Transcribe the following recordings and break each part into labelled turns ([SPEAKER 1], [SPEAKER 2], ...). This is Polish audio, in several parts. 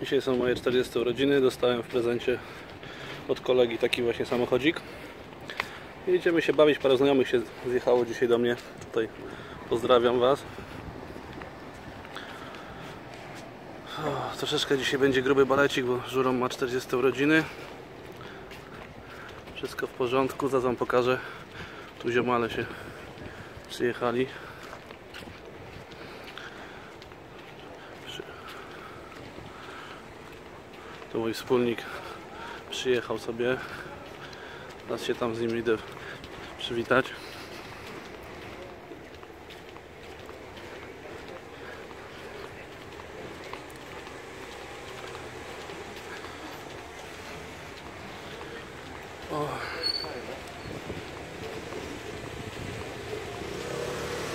[SPEAKER 1] Dzisiaj są moje 40 urodziny. Dostałem w prezencie od kolegi taki właśnie samochodzik. Idziemy się bawić. Parę znajomych się zjechało dzisiaj do mnie. Tutaj pozdrawiam Was. O, troszeczkę dzisiaj będzie gruby balecik, bo Żurą ma 40 urodziny. Wszystko w porządku. Zaraz Wam pokażę. Tu ziomale się przyjechali. To mój wspólnik przyjechał sobie. Teraz się tam z nim idę przywitać.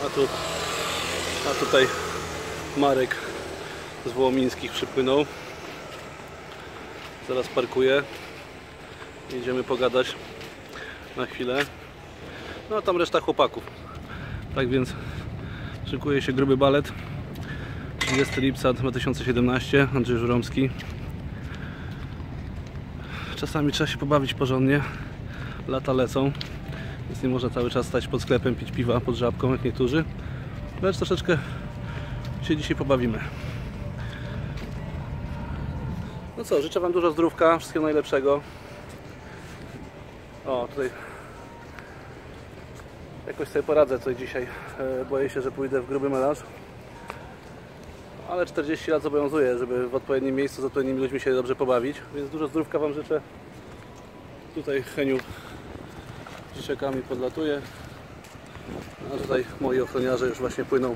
[SPEAKER 1] A tu a tutaj Marek z Wołomińskich przypłynął. Zaraz parkuję. Idziemy pogadać na chwilę. No a tam reszta chłopaków. Tak więc szykuje się gruby balet. 30 lipca 2017, Andrzej Żuromski. Czasami trzeba się pobawić porządnie. Lata lecą, więc nie można cały czas stać pod sklepem, pić piwa pod żabką jak niektórzy. Lecz troszeczkę się dzisiaj pobawimy. No co, życzę Wam dużo zdrówka, wszystkiego najlepszego. O, tutaj jakoś sobie poradzę coś dzisiaj. E, Boję się, że pójdę w gruby melanż. Ale 40 lat zobowiązuje, żeby w odpowiednim miejscu z odpowiednimi ludźmi się dobrze pobawić. Więc dużo zdrówka Wam życzę. Tutaj Heniu dzieciakami podlatuje. A tutaj moi ochroniarze już właśnie płyną.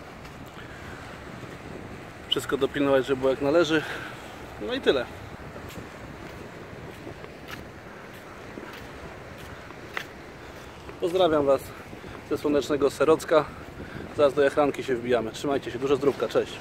[SPEAKER 1] Wszystko dopilnować, żeby było jak należy. No i tyle. Pozdrawiam Was ze słonecznego Serocka. Zaraz do Jachranki się wbijamy. Trzymajcie się, dużo zdrówka, cześć.